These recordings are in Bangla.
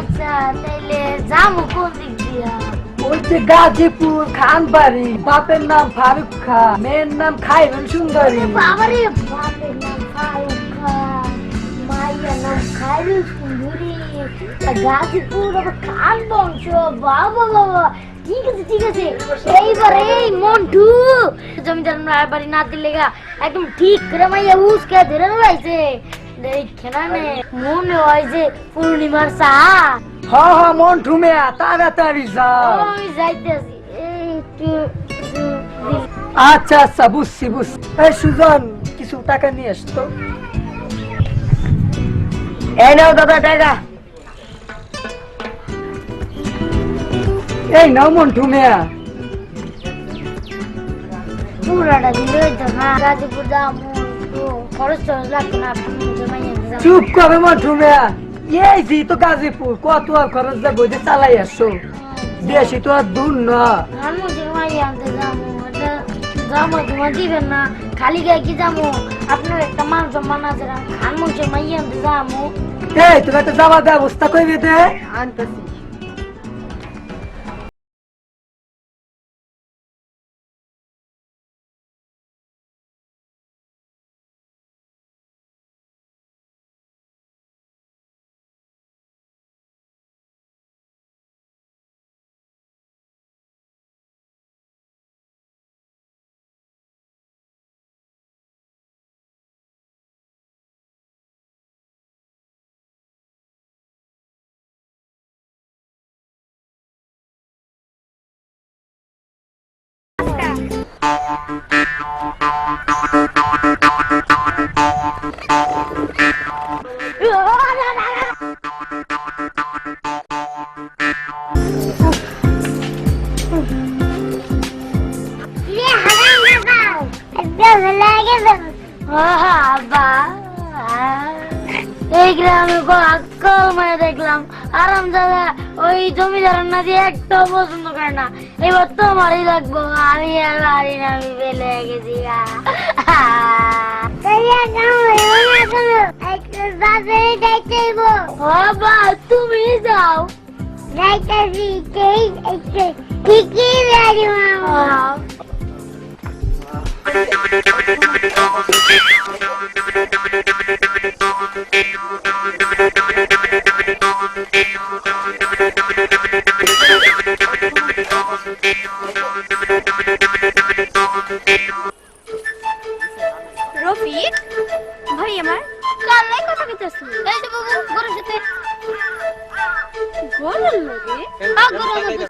আচ্ছা তাইলে যাব কোন দিক দিয়া? ওই যে গাজীপুর খানবাড়ি বাপের নাম ফারুক খা মেয়ের নাম খাইরুল সুন্দরী। বাবারে বাপের নাম ফারুক খান মায়ের নাম খাইরুল সুন্দরী। গাজীপুর আবার খান বংশ? বাবা বাবা। ঠিক আছে ঠিক আছে। এইবার এই মন্টু জমিদার বাড়ি না দিলে একদম ঠিক করে মাইয়া উসকে ধরে রয়েছে। দেখে মনে হয় যে পূর্ণিমার চা হ হ মন ঠুমিয়া তাড়াতাড়ি যাও ওই যাইতেছি। একটু একটু আচ্ছা আচ্ছা বুঝছি বুঝছি। এই সুজন কিছু টাকা নিয়ে আসতো এই নাও দাদা টাকা এই নাও মন ঠুমিয়া। পুরাটা দিলে তো না। গাজীপুর যাব। চুপ করে ঠুমিয়া এই জি তো গাজীপুর, কত আর খরচ যা গইতে চালাই আসছো। বেশি তো আর দূর না। যাব তোমার দিবেন না খালি গায়ে কি যাব আপনার একটা মান সম্মান আছে খান মন জমাইয়া আনতে যাব এই, তুমি একটা যাওয়ার ব্যবস্থা করবে দে। আনতেছি। Bye. এই গ্রামে আক্কল মানে দেখলাম। আরাম দাদা ওই জমিদার না দিয়ে একটাও পছন্দ করে না। এবার তোমারই লাগবো আমি আর পারি না আমি ফেলে গেছি বাবা তুমি যাও। যাইতেছি ঠিকই রাজি মামা। রফিক? ভাই আমার? কালাই কথা কইতাছি। এই যে বাবু গরুর সাথে। গরুর লাগে? আ গরুর লাগে।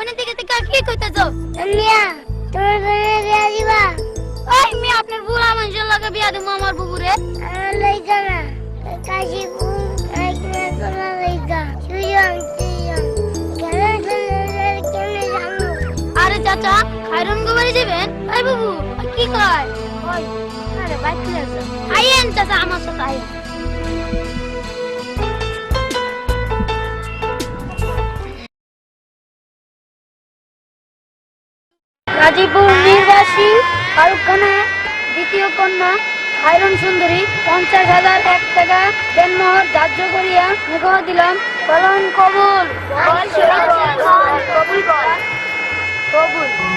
বোনের দিকে থেকে কি কইতাছ মিয়া তোমার বোনের বিয়া দিবা? ওই মি আপনার বুড়া মানুষের লাগে বিয়া দেবো আমার বুবুরে। আমার লইকা না কাশি কুম একনা কোনা লইকা সুজন সুজন জানো? আরে চাচা খাইরন গোবারে যাবেন এই বাবু কি কয়? ওই আরে বাইক আইয়েন চাচা আমার সাথে আইয়েন। গাজীপুর নির্বাসী ফারুক খানের দ্বিতীয় কন্যা আয়রন সুন্দরী পঞ্চাশ হাজার এক টাকা দেনমোহর ধার্য করিয়া মুখ দিলাম। পালন কবুল। কবুল। কবুল।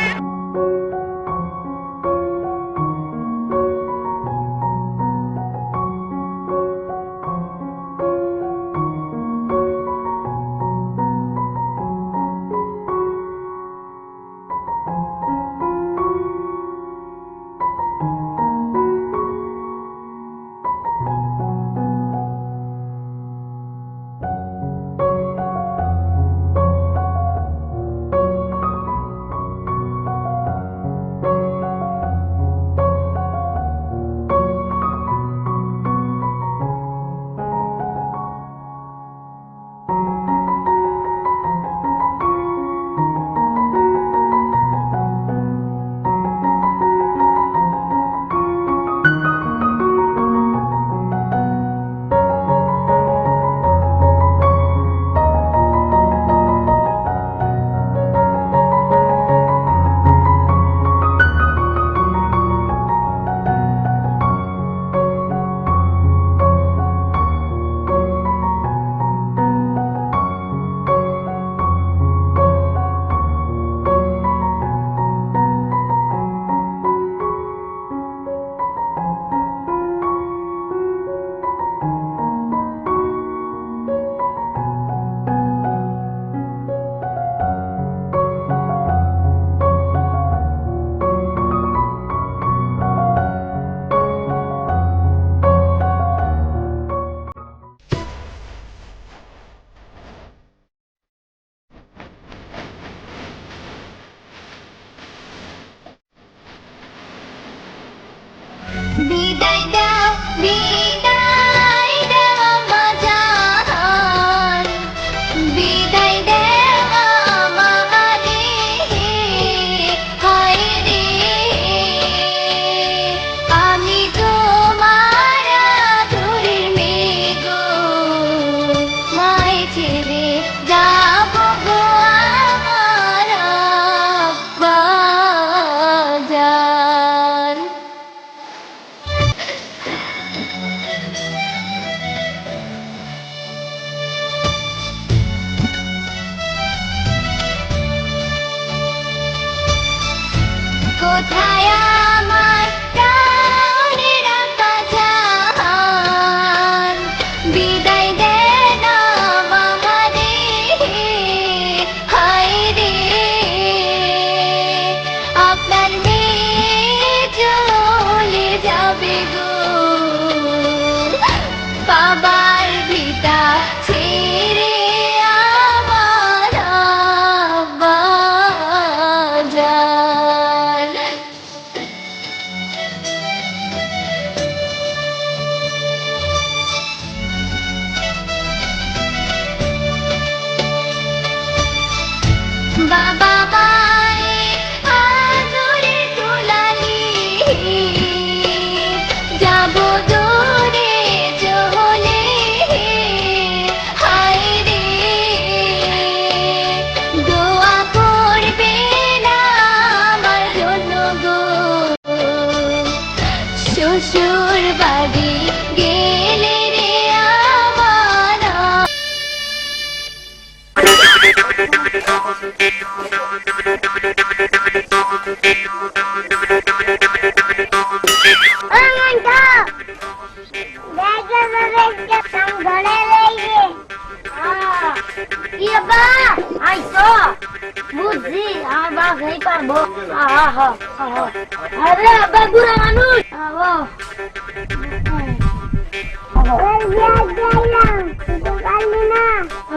আরে আব্বা, বুড়া মানুষ।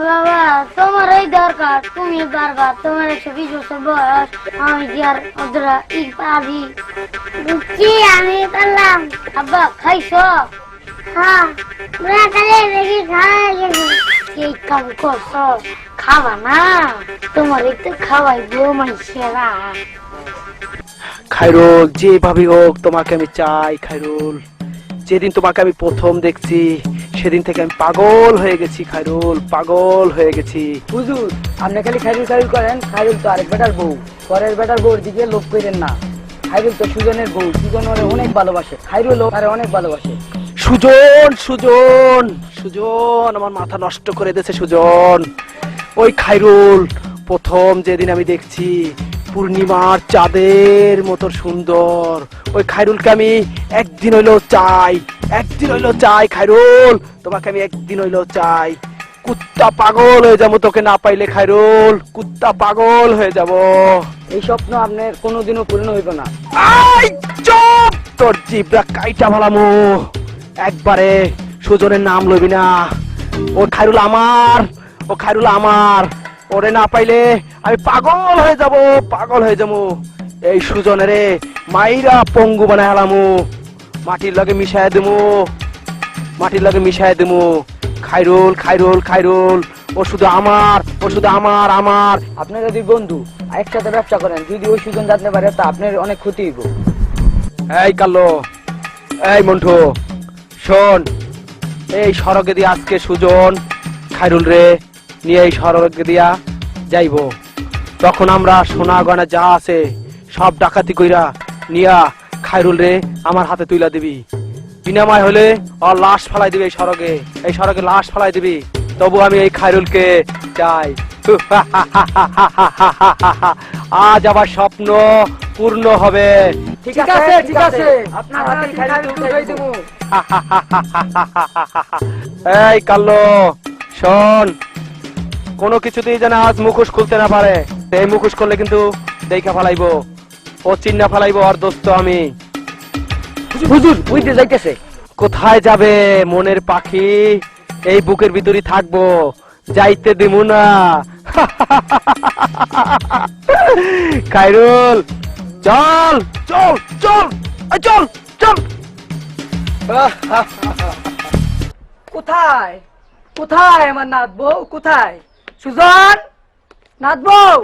বাবা, তোমার এই দরকার, তুমি দরকার, তোমার একশো বিশ বছর বয়স, আমি কি আর ওদের ই পারি বুঝছি, আমি পারলাম। আব্বা, খাইছো? হ্যাঁ খাওয়া গেছে। এই কাম করছ? খাবা না? তোমার একটু খাওয়াই গো মাইসেরা খাইরুল যেভাবে হোক তোমাকে আমি চাই খাইরুল যেদিন তোমাকে আমি প্রথম দেখছি সেদিন থেকে আমি পাগল হয়ে গেছি খাইরুল পাগল হয়ে গেছি। হুজুর আপনি খালি খাইরুল খাইরুল করেন খাইরুল তো আরেক বেটার বউ। পরের বেটার বউর দিকে লোভ করেন না। খাইরুল তো সুজনের বউ সুজন ওরে অনেক ভালোবাসে। খাইরুল আরে অনেক ভালোবাসে। সুজন সুজন সুজন আমার মাথা নষ্ট করে দিয়েছে সুজন। ওই খাইরুল প্রথম যেদিন আমি দেখছি পূর্ণিমার চাঁদের মতো সুন্দর। ওই খাইরুলকে আমি একদিন হইলেও চাই একদিন হইলেও চাই খাইরুল তোমাকে আমি একদিন হইলেও চাই। কুত্তা পাগল হয়ে যাব তোকে না পাইলে খাইরুল কুত্তা পাগল হয়ে যাব। এই স্বপ্ন আপনার কোনোদিনও পূর্ণ হইব না। আই চুপ! তোর জিবরা কাইটা ভালামু একবারে সুজনের নাম লইবি না। ও খাইরুল আমার ও খাইরুল আমার ওরে না পাইলে আমি পাগল হয়ে যাব পাগল হয়ে যাব। এই সুজনেরে মাইরা পঙ্গু বানায় হালামু মাটির লগে মিশায় দেমু মাটির লগে মিশায় দেমু খাইরুল খাইরুল খাইরুল ও শুধু আমার ও শুধু আমার আমার। আপনি যদি বন্ধু একসাথে ব্যবসা করেন যদি ওই সুজন জানতে পারে তা আপনার অনেক ক্ষতি হইব। এই কাল্লো এই মন্টু শোন এই সড়কে দিয়ে আজকে সুজন খাইরুল রে নিয়ে এই সড়কে দিয়া যাইব। তখন আমরা সোনা গয়না যা আছে সব ডাকাতি কইরা নিয়া খাইরুল রে আমার হাতে তুইলা দিবি। বিনাময় হলে ও লাশ ফালাই দিবি এই সড়কে এই সড়কে লাশ ফালাই দিবি। তবু আমি এই খাইরুলকে চাই। আজ আবার স্বপ্ন পূর্ণ হবে। ঠিক আছে? ঠিক আছে আপনার হাতে খাইরুল দেবো। এই কাল্লো শোন। কোনো কিছুতেই যেন আজ মুখোশ খুলতে না পারে। এই মুখোশ করলে কিন্তু দেখা ফালাইবো। ও চিন্না ফালাইবো আর দোস্ত আমি। হুজুর উইতে যাইতেছে। কোথায় যাবে মনের পাখি? এই বুকের ভিতরই থাকব। যাইতে দিমু না। খাইরুল চল চল চল চল চল। কোথায়? কোথায় আমার নাথ বউ? কোথায়? সুজন নাথ বউ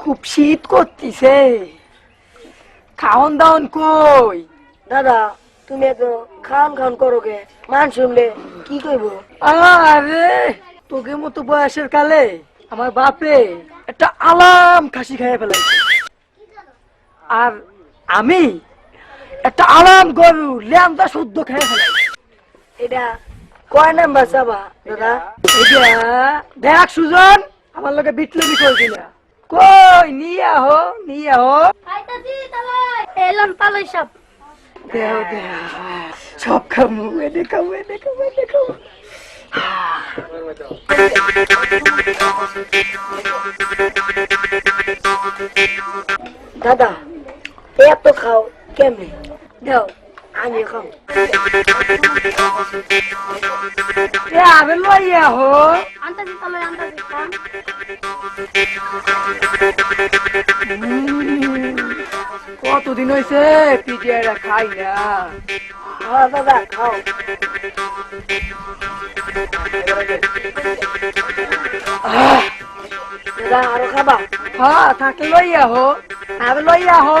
খুব শীত করতিছে। খাওন দাওন কই? দাদা তুমি এত খান খান করো কে? মান শুনলে কি কইব? আরে তোকে মতো বয়সের কালে আমার বাপে একটা আলাম খাসি খাইয়ে ফেলাইছে। আর আমি একটা আলাম গরু ল্যামদা শুদ্ধ খেয়ে ফেলাইছি। এটা কয় নাম্বার চাবা দাদা? এইটা দেখ সুজন আমার লোকে বিটলবি করবি না। কই নিয়ে আহো নিয়ে আহো। এলাম তালাই। সব। দেহ দেহ সব খামু এনে খামু এনে খামু এনে খামু দাদা এত খাও কেমনে? দাও। আমি খাও এ আবে লইয়া আহো। আনতাছি তালাই আনতাছি খান কতদিন হয়েছে পিটিআইটা খাই না। হ্যাঁ দাদা খাও। আরও খাবা? হ্যাঁ থাকলে লইয়া আহো। আবে লইয়া আহো।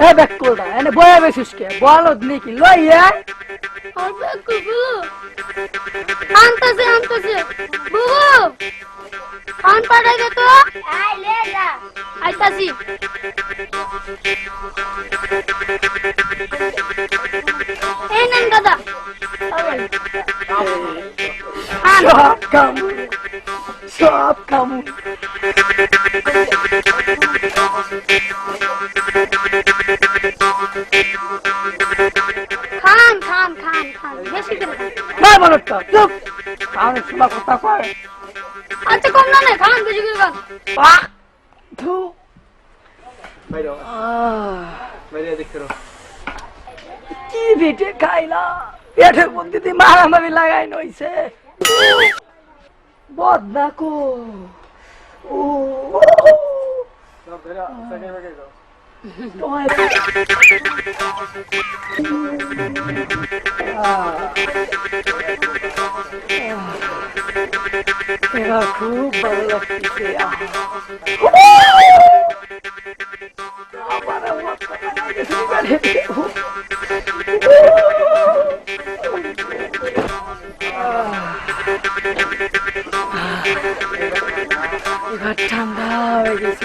এ দেখ কোলটা এনে বয়া বেছিস কে বলদ নাকি লইয়া অল্প কুকু আনতাছে আনতাছে বুবু খান পাঠাইবে তো আই লে যা আইতাছি এই নেন দাদা সব খামু সব খামু খান। না বলটা চুপ! খাওয়ানোর সময় কথা কয়। আচ্ছা কম না না খান বেশি করে। খান আহ। ধু আহ কি বেটে খাইলা? পেটের মধ্যে দিয়ে মারামারি লাগাই নইছে। বদনা কো ও তোমায় এবার খুব ভালো লাগতেছে আহ আমার অবস্থা খারাপ হয়ে গেছে এবারে। এবার ঠান্ডা হয়ে গেছে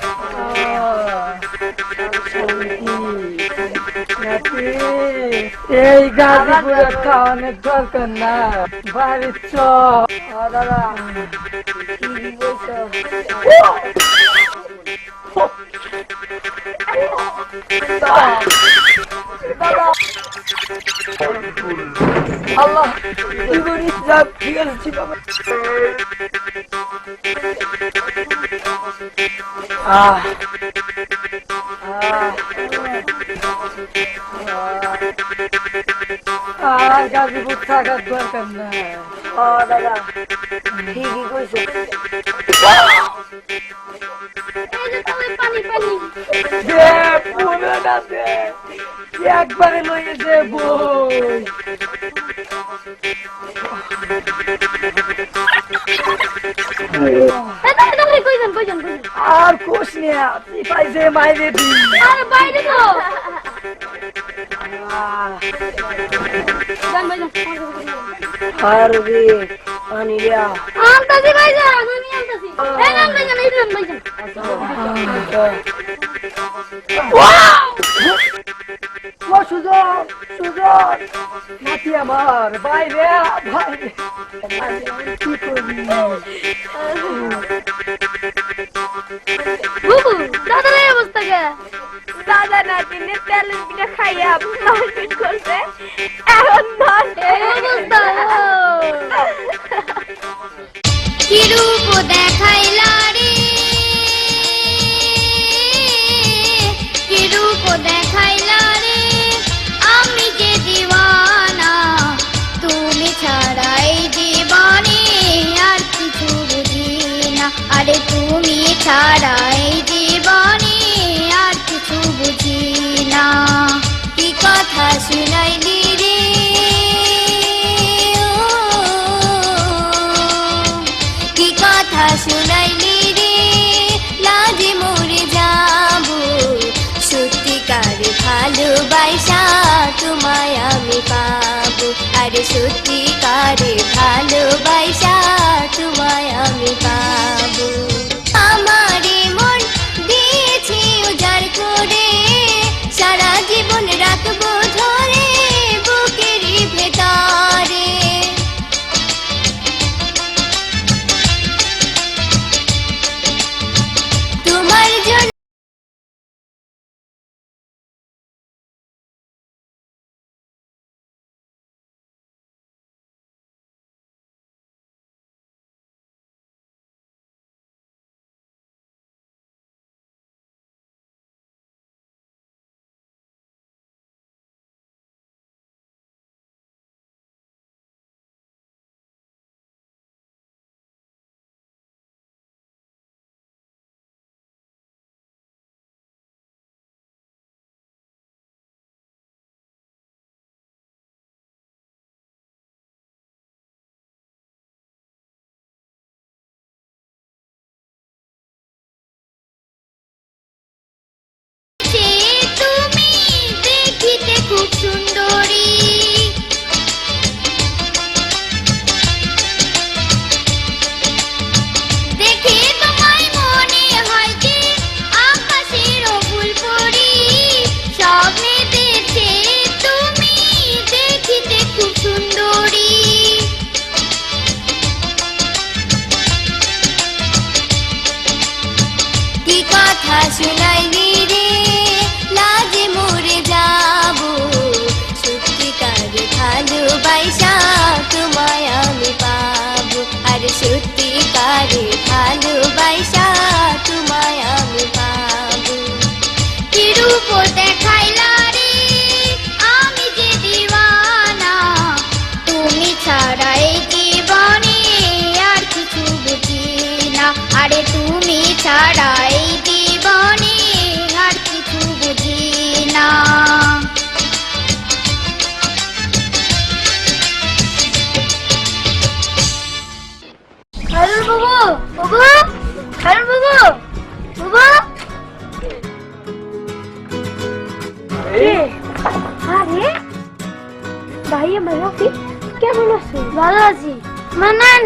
এই গাজীপুরে খাওয়ানোর দরকার না বাড়ির চ দাদা আল্লাহ জীবন ঠিক আছে ঠিক আছে গাজীপুর থাকার দরকার ও দাদা ঠিকই কইছো একবারে লইয়ে দে বই কইজন কইজন আর কোষ নিয়া তুই পাইছে মাইরে দি আরে বাইরে তো আর রে আমার বাইরে বাইরে বুবু দাদা এই অবস্থা কে দাদা নাতিনের তেলের পিঠা খাইয়া মারপিট করছে এখন ধর অবস্থা কি রূপ দেখাইলা রে? ছাড়া এই জীবনে আর কিছু বুঝি না। কি কথা শুনাইলি রে? কি কথা শুনাইলি যাব। আমি আরে সত্যিকার ভালোবাসা তোমায় আমি পাবো।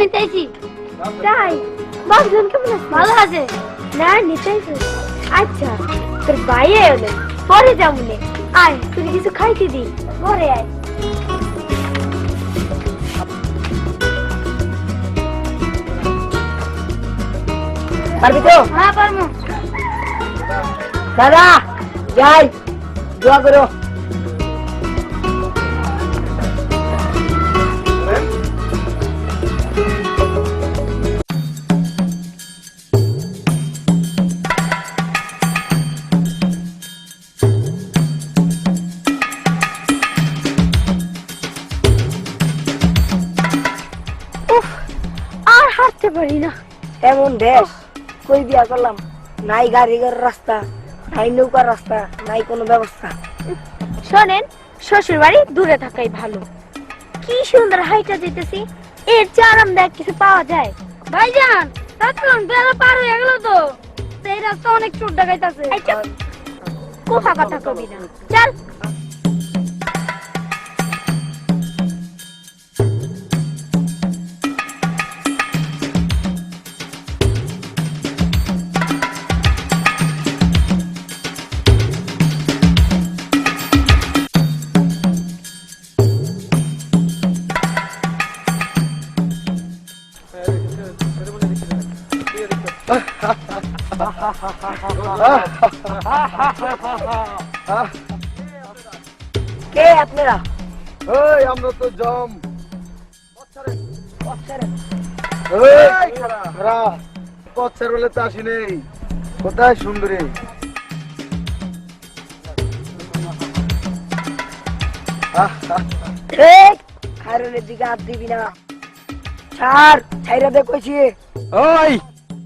আমার না নিতেছি। তাই বাবজন কেমন আছে ভালো আছে। না নিতেছি। আচ্ছা তোর ভাইয়া এলে। পরে যাব আয় তুই কিছু খাইতে দি পরে আয়। পারবি তো? হ্যাঁ পারব। দাদা যাই দোয়া করো। দেশ কই বিয়া করলাম নাই গাড়ি ঘর রাস্তা নাই নৌকার রাস্তা নাই কোনো ব্যবস্থা। শোনেন শ্বশুর বাড়ি দূরে থাকাই ভালো। কি সুন্দর হাইটা যেতেছি এর চেয়ে আরামদায়ক কিছু পাওয়া যায়। ভাইজান তাতক্ষণ বেলা পার হয়ে গেল তো। এই রাস্তা অনেক চোর ডাকাইতাছে কোথা কথা কবি না। চল। কে আপনারা? এই আমরা তো জম। বলে তো আসি নেই। কোথায় সুন্দরী? এই দিকে হাত দিবি না। ছাড় ছাইরা দে কইছি। ওই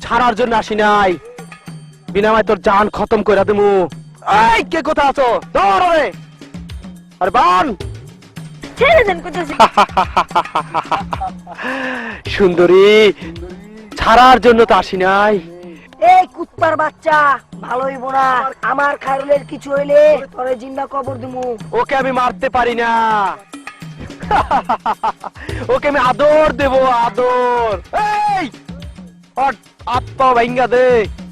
ছাড়ার জন্য আসি নাই। বিনামায় তোর জান খতম করে দেবো এই কে কোথা আছো? ধর রে আরে বান। ছেড়ে দেন কোথায় সুন্দরী ছাড়ার জন্য তো আসি নাই। এই কুত্তার বাচ্চা ভালো হইব না। আমার খায়রুলের কিছু হইলে তোরে জিন্দা কবর দিমু। ওকে আমি মারতে পারি না। ওকে আমি আদর দেব আদর। এই আত্মা ভাঙ্গা দে।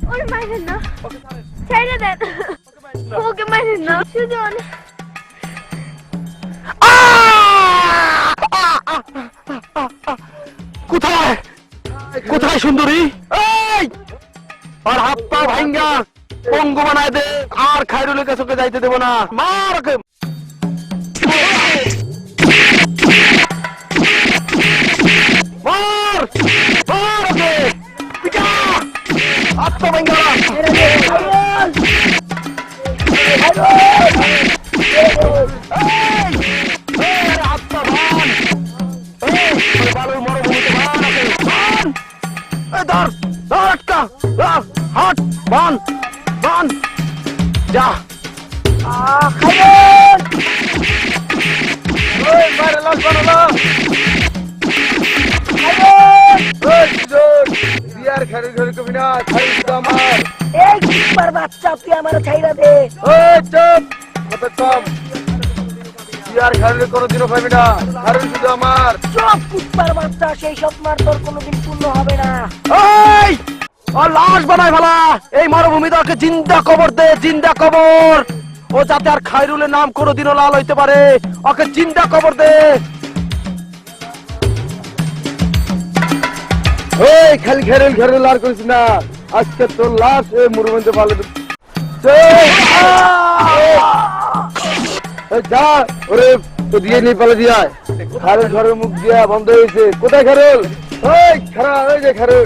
ওর না ছেড়ে দেন ওকে না সুজন কোথায় কোথায় সুন্দরী এই আর হাত পা ভাঙ্গা পঙ্গু বানায় দে আর খাইরুলের কাছে যাইতে দেবো না মার আমার ছাইরা দে ওই চুপ। কত কম বিয়ার খারি কোনোদিনও পাবি না। খারি শুধু আমার। চপ কুত্তার বাচ্চা সেই তোর কোনোদিন পূর্ণ হবে না। এই! ও লাশ ভালা এই মরুভূমিতে ওকে জিন্দা কবর দে জিন্দা কবর। ও যাতে আর খাইরুলের নাম কোনোদিনও লাল হইতে পারে ওকে জিন্দা কবর দে। এই খালি ঘেরেল ঘেরেল আর করিস না। আজকে তোর লাশ এই মরুভূমিতে ভালো যা দিয়ে পালে খারেল ঘরের মুখ দিয়া বন্ধ হয়েছে। কোথায় খারেল? ওই খারা ওই যে খারেল।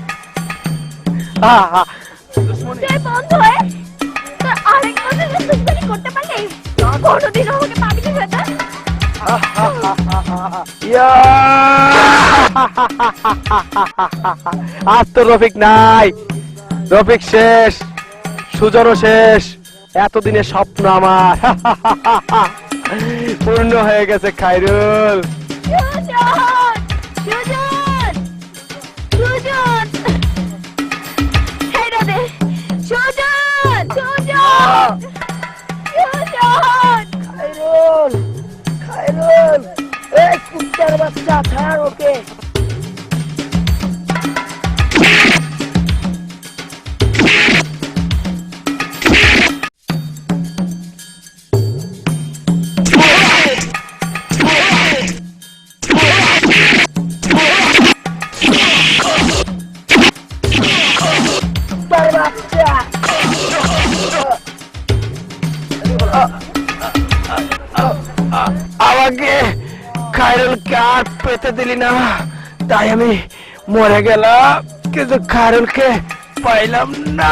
তুই বন্ধ হয়ে তোর আরেক বছর দুষ্টামি করতে পারলে কোনোদিন আমাকে পাবি না বেটা। আজ তো রফিক নাই। রফিক শেষ সুজনও শেষ। এতদিনের স্বপ্ন আমার। পূর্ণ হয়ে গেছে খাইরুল। সুজন সুজন খাইরুল খাইরুল এই কুত্তার বাচ্চা ছাড় ওকে খায়রুলকে আর পেতে দিলি না তাই আমি মরে গেলাম কিন্তু খায়রুলকে পাইলাম না।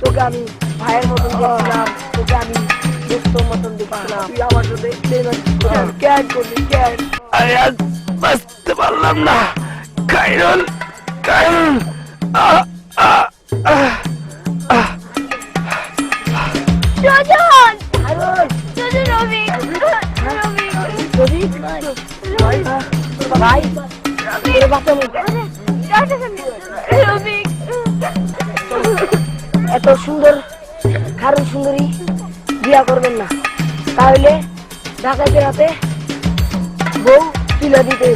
তোকে আমি ভাইয়ের মতন দেখছিলাম তোকে আমি দোস্তর মতন দেখছিলাম। তুই আমার সাথে কেন কেন করলি কেন আরে আজ বাঁচতে পারলাম না। খায়রুল খায়রুল আহ, আহ, আহ। এত সুন্দর খারুন সুন্দরী বিয়া করবেন না। তাহলে ঢাকাতে রাতে বউ তুলে দিতে